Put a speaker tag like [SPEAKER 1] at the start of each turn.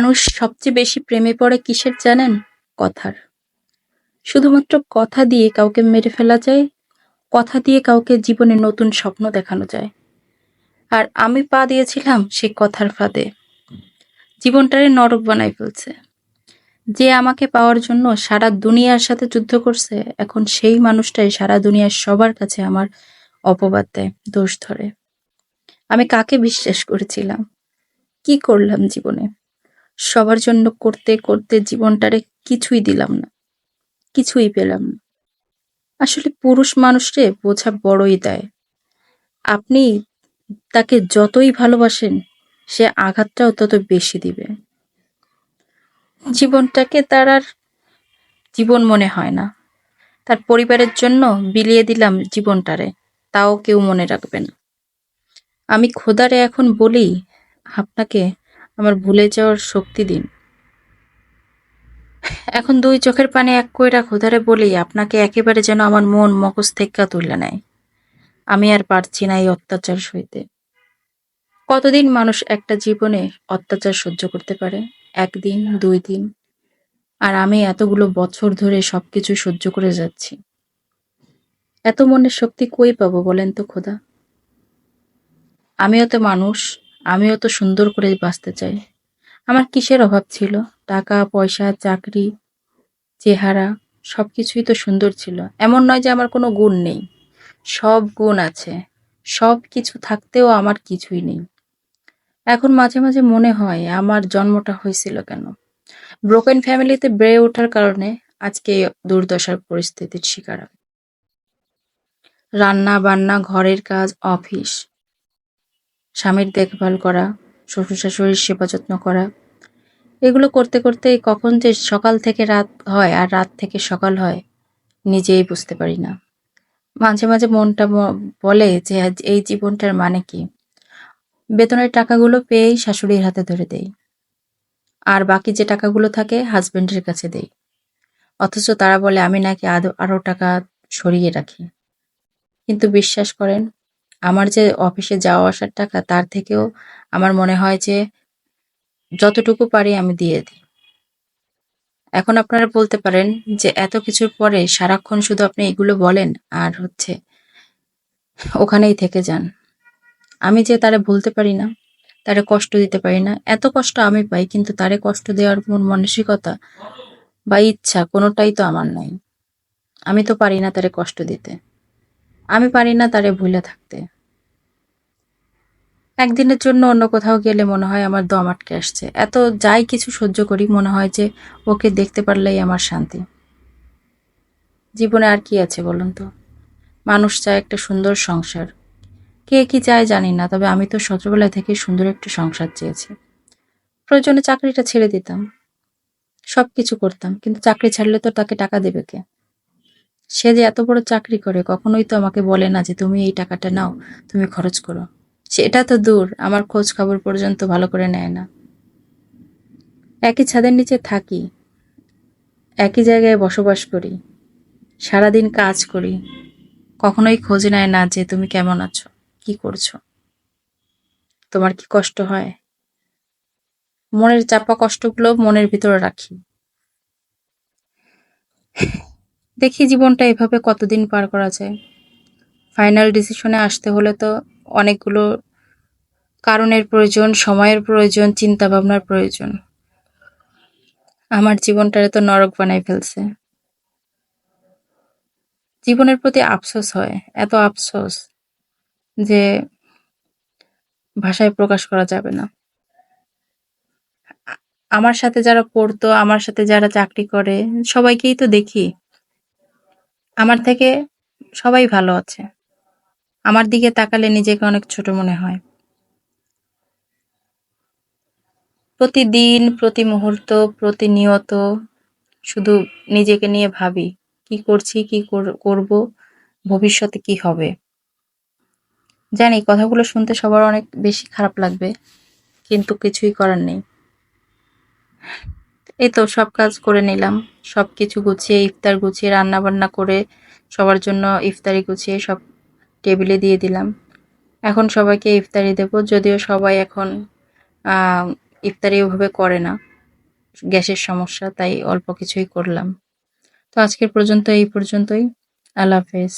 [SPEAKER 1] মানুষ সবচেয়ে বেশি প্রেমে পড়ে কিসের জানেন? কথার। শুধুমাত্র কথা দিয়ে কাউকে মেরে ফেলা যায়, কথা দিয়ে কাউকে জীবনে নতুন স্বপ্ন দেখানো যায়। আর আমি পা দিয়েছিলাম সে কথার ফাঁদে। জীবনটারে নরক বানাই ফেলছে। যে আমাকে পাওয়ার জন্য সারা দুনিয়ার সাথে যুদ্ধ করছে, এখন সেই মানুষটাই সারা দুনিয়ার সবার কাছে আমার অপবাদ দেয়, দোষ ধরে। আমি কাকে বিশ্বাস করেছিলাম? কি করলাম জীবনে? সবার জন্য করতে করতে জীবনটারে কিছুই দিলাম না। কিছুই পেলাম না। আসলে পুরুষ মানুষরে বোঝা বড়ই দেয়। আপনি তাকে যতই ভালোবাসেন, সে আঘাতটাও তত বেশি দিবে। জীবনটাকে তার আর জীবন মনে হয় না। তার পরিবারের জন্য বিলিয়ে দিলাম জীবনটারে, তাও কেউ মনে রাখবে না। আমি খোদারে এখন বলি, আপনাকে আমার ভুলে যাওয়ার শক্তি দিন। এখন দুই চোখের পানি এক কইরা খোদারে বলি, আপনাকে একেবারে যেন আমার মন মগজ থেকে তুলে নেয়। আমি আর পারছি না এই অত্যাচার সইতে। কতদিন মানুষ একটা জীবনে অত্যাচার সহ্য করতে পারে? একদিন, দুই দিন। আর আমি এতগুলো বছর ধরে সবকিছু সহ্য করে যাচ্ছি। এত মনের শক্তি কই পাবো বলেন তো খোদা? আমিও তো মানুষ, আমিও তো সুন্দর করে বাঁচতে চাই। আমার কিসের অভাব ছিল? টাকা, পয়সা, চাকরি, চেহারা সব কিছুই তো সুন্দর ছিল। এমন নয় যে আমার কোনো গুণ নেই। সব গুণ আছে। সব কিছু থাকতেও আমার কিছুই নেই। এখন মাঝে মাঝে মনে হয় আমার জন্মটা হয়েছিল কেন? ব্রোকেন ফ্যামিলিতে বেড়ে ওঠার কারণে আজকে দুর্দশার পরিস্থিতির শিকার। রান্না বান্না, ঘরের কাজ, অফিস, স্বামীর দেখভাল করা, শ্বশুর শাশুড়ির সেবা যত্ন করা, এগুলো করতে করতে কখন যে সকাল থেকে রাত হয় আর রাত থেকে সকাল হয় নিজেই বুঝতে পারি না। মাঝে মাঝে মনটা বলে যে এই জীবনটার মানে কি? বেতনের টাকাগুলো পেয়েই শাশুড়ির হাতে ধরে দেই। আর বাকি যে টাকাগুলো থাকে হাজবেন্ডের কাছে দেই। অথচ তারা বলে আমি নাকি আদৌ আরও টাকা সরিয়ে রাখি। কিন্তু বিশ্বাস করেন আমার যে অফিসে যাওয়া আসার টাকা তার থেকেও আমার মনে হয় যে যতটুকু পারি আমি দিয়ে দিই। এখন আপনারা বলতে পারেন যে এত কিছুর পরে সারাক্ষণ শুধু আপনি এগুলো বলেন আর হচ্ছে ওখানেই থেকে যান। আমি যে তারে ভুলতে পারি না, তারে কষ্ট দিতে পারি না, এত কষ্ট আমি পাই কিন্তু তারে কষ্ট দেওয়ার মন মানসিকতা বা ইচ্ছা কোনোটাই তো আমার নাই। আমি তো পারি না তারে কষ্ট দিতে। আমি পারি না তারে ভুলে থাকতে। একদিনের জন্য অন্য কোথাও গেলে মনে হয় আমার দম আটকে আসছে। এত যাই কিছু সহ্য করি, মনে হয় যে ওকে দেখতে পারলেই আমার শান্তি। জীবনে আর কি আছে বলুন তো? মানুষ চায় একটা সুন্দর সংসার। কে কি চায় জানি না, তবে আমি তো ছোটবেলা থেকে সুন্দর একটা সংসার চেয়েছি। প্রয়োজনে চাকরিটা ছেড়ে দিতাম। সব কিছু করতাম, কিন্তু চাকরি ছাড়লে তো তাকে টাকা দেবে কে? সে যে এত বড় চাকরি করে কখনোই তো আমাকে বলে না যে তুমি এই টাকাটা নাও তুমি খরচ করো। সেটা তো দূর আমার খোঁজ খবর পর্যন্ত ভালো করে নেয় না। একই ছাদের নিচে থাকি, একই জায়গায় বসবাস করি, সারাদিন কাজ করি, কখনোই খোঁজ নেয় না যে তুমি কেমন আছো, কি করছ, তোমার কি কষ্ট হয়। মনের চাপা কষ্টগুলো মনের ভিতরে রাখি। দেখি জীবনটা এভাবে কতদিন পার করা যায়। ফাইনাল ডিসিশনে আসতে হলে তো অনেকগুলো কারণের প্রয়োজন, সময়ের প্রয়োজন, চিন্তা ভাবনার প্রয়োজন। আমার জীবনটারে তো নরক বানাই ফেলছে। জীবনের প্রতি আফসোস হয়, এত আফসোস যে ভাষায় প্রকাশ করা যাবে না। আমার সাথে যারা পড়তো, আমার সাথে যারা চাকরি করে, সবাইকেই তো দেখি। আমার থেকে সবাই ভালো আছে। আমার দিকে তাকালে নিজেকে অনেক ছোট মনে হয়। প্রতিদিন, প্রতি মুহূর্ত, প্রতিনিয়ত শুধু নিজেকে নিয়ে ভাবি কি করছি, কি কর- করব, ভবিষ্যতে কি হবে। জানি কথাগুলো শুনতে সবার অনেক বেশি খারাপ লাগবে, কিন্তু কিছুই করার নেই। এই তো সব কাজ করে নিলাম, সব কিছু গুছিয়ে ইফতার গুছিয়ে রান্না বান্না করে সবার জন্য ইফতারি গুছিয়ে সব টেবিলে দিয়ে দিলাম। এখন সবাইকে ইফতারি দেব যদিও সবাই এখন ইফতারি ওভাবে করে না। গ্যাসের সমস্যা তাই অল্প কিছুই করলাম। তো আজকের পর্যন্ত এই পর্যন্তই। আল্লাহ হাফেজ।